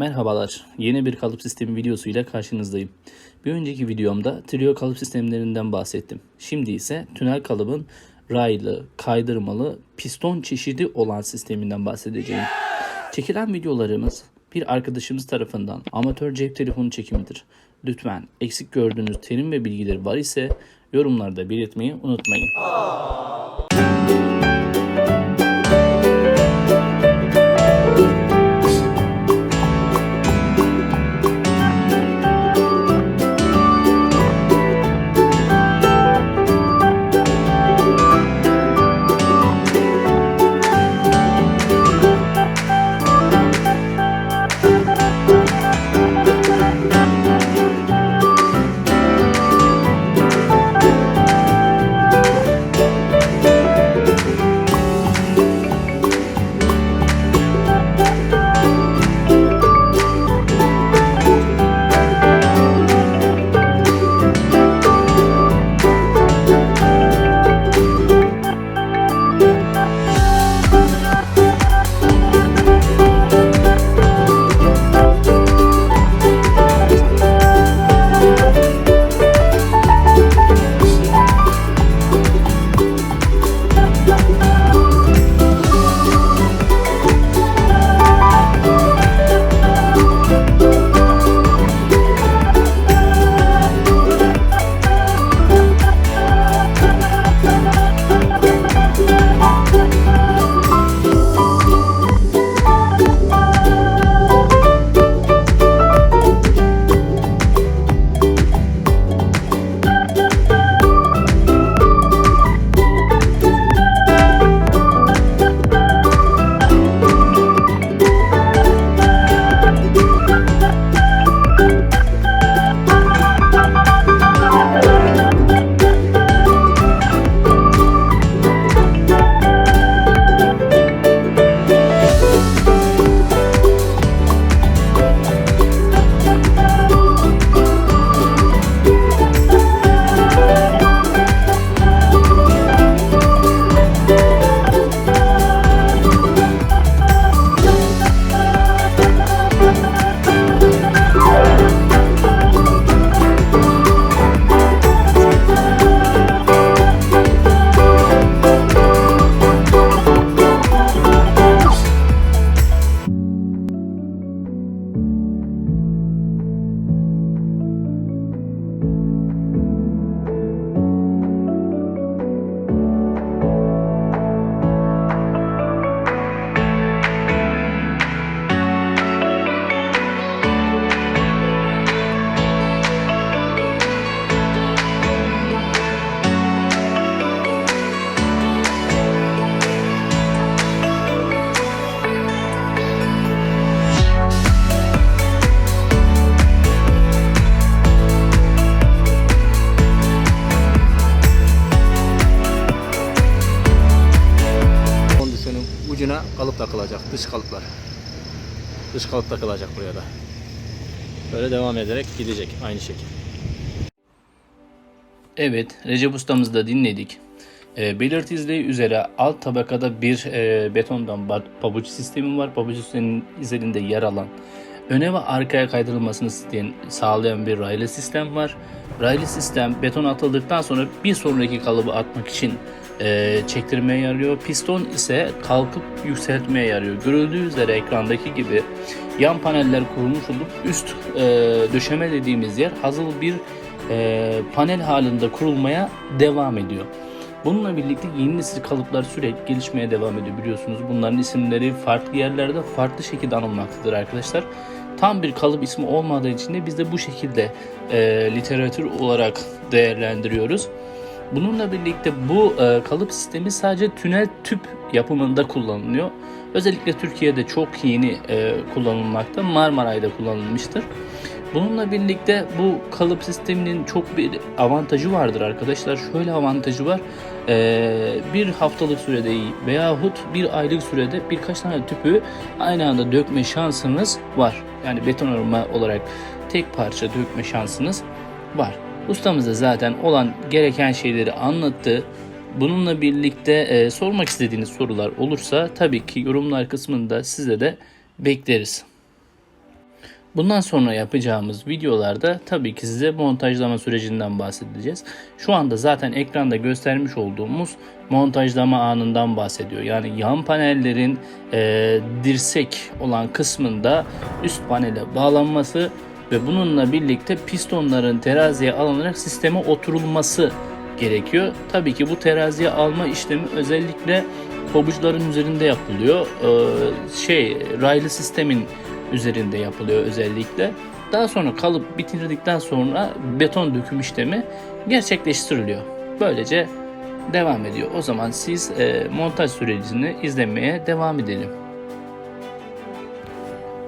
Merhabalar, yeni bir kalıp sistemi videosuyla karşınızdayım. Bir önceki videomda trio kalıp sistemlerinden bahsettim. Şimdi ise tünel kalıbın raylı, kaydırmalı, piston çeşidi olan sisteminden bahsedeceğim. Çekilen videolarımız bir arkadaşımız tarafından amatör cep telefonu çekimidir. Lütfen eksik gördüğünüz terim ve bilgiler var ise yorumlarda belirtmeyi unutmayın. Takılacak. Dış kalıplar. Dış kalıp takılacak buraya da. Böyle devam ederek gidecek aynı şekilde. Evet, Recep ustamızı da dinledik. E, belirtizliği üzere alt tabakada bir e, betondan ba- pabuç sistemi var. Pabuç sisteminin üzerinde yer alan, öne ve arkaya kaydırılmasını isteyen, sağlayan bir raylı sistem var. Raylı sistem beton atıldıktan sonra bir sonraki kalıbı atmak için e, çektirmeye yarıyor. Piston ise kalkıp yükseltmeye yarıyor. Görüldüğü üzere ekrandaki gibi yan paneller kurulmuş olup üst e, döşeme dediğimiz yer hazır bir e, panel halinde kurulmaya devam ediyor. Bununla birlikte yeni nesil kalıplar sürekli gelişmeye devam ediyor biliyorsunuz. Bunların isimleri farklı yerlerde farklı şekilde anılmaktadır arkadaşlar. Tam bir kalıp ismi olmadığı için de biz de bu şekilde e, literatür olarak değerlendiriyoruz. Bununla birlikte bu e, kalıp sistemi sadece tünel tüp yapımında kullanılıyor. Özellikle Türkiye'de çok yeni e, kullanılmakta. Marmaray'da kullanılmıştır. Bununla birlikte bu kalıp sisteminin çok bir avantajı vardır arkadaşlar. Şöyle avantajı var. Ee, bir haftalık sürede veyahut bir aylık sürede birkaç tane tüpü aynı anda dökme şansınız var. Yani betonarme olarak tek parça dökme şansınız var. Ustamız da zaten olan gereken şeyleri anlattı. Bununla birlikte e, sormak istediğiniz sorular olursa tabii ki yorumlar kısmında size de bekleriz. Bundan sonra yapacağımız videolarda tabii ki size montajlama sürecinden bahsedeceğiz. Şu anda zaten ekranda göstermiş olduğumuz montajlama anından bahsediyor. Yani yan panellerin e, dirsek olan kısmında üst panele bağlanması ve bununla birlikte pistonların teraziye alınarak sisteme oturulması gerekiyor. Tabii ki bu teraziye alma işlemi özellikle pabuçların üzerinde yapılıyor. Ee, şey raylı sistemin üzerinde yapılıyor özellikle. Daha sonra kalıp bitirdikten sonra beton döküm işlemi gerçekleştiriliyor. Böylece devam ediyor. O zaman siz e, montaj sürecini izlemeye devam edelim.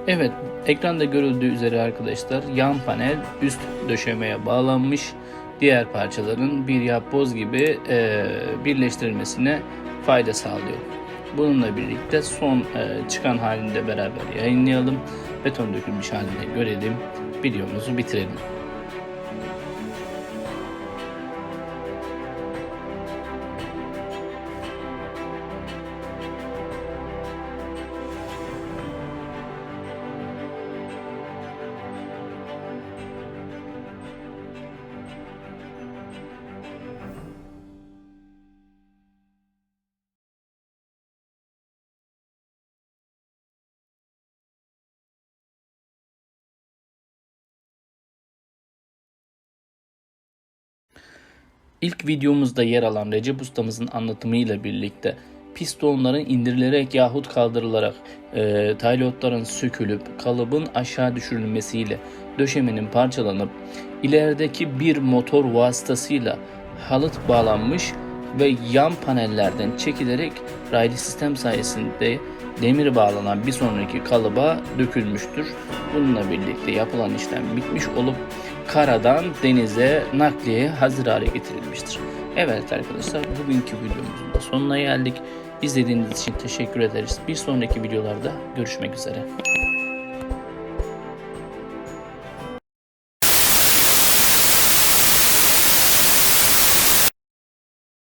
Evet, ekranda görüldüğü üzere arkadaşlar yan panel üst döşemeye bağlanmış. Diğer parçaların bir yapboz gibi e, birleştirilmesine fayda sağlıyor. Bununla birlikte son e, çıkan halinde beraber yayınlayalım. Beton dökülmüş halini görelim. Videomuzu bitirelim. İlk videomuzda yer alan Recep ustamızın anlatımıyla birlikte pistonların indirilerek yahut kaldırılarak e, taylotların sökülüp kalıbın aşağı düşürülmesiyle döşemenin parçalanıp ilerideki bir motor vasıtasıyla halıt bağlanmış ve yan panellerden çekilerek raylı sistem sayesinde demir bağlanan bir sonraki kalıba dökülmüştür. Bununla birlikte yapılan işlem bitmiş olup karadan denize nakliye hazır hale getirilmiştir. Evet arkadaşlar bugünkü videomuzun da sonuna geldik. İzlediğiniz için teşekkür ederiz. Bir sonraki videolarda görüşmek üzere.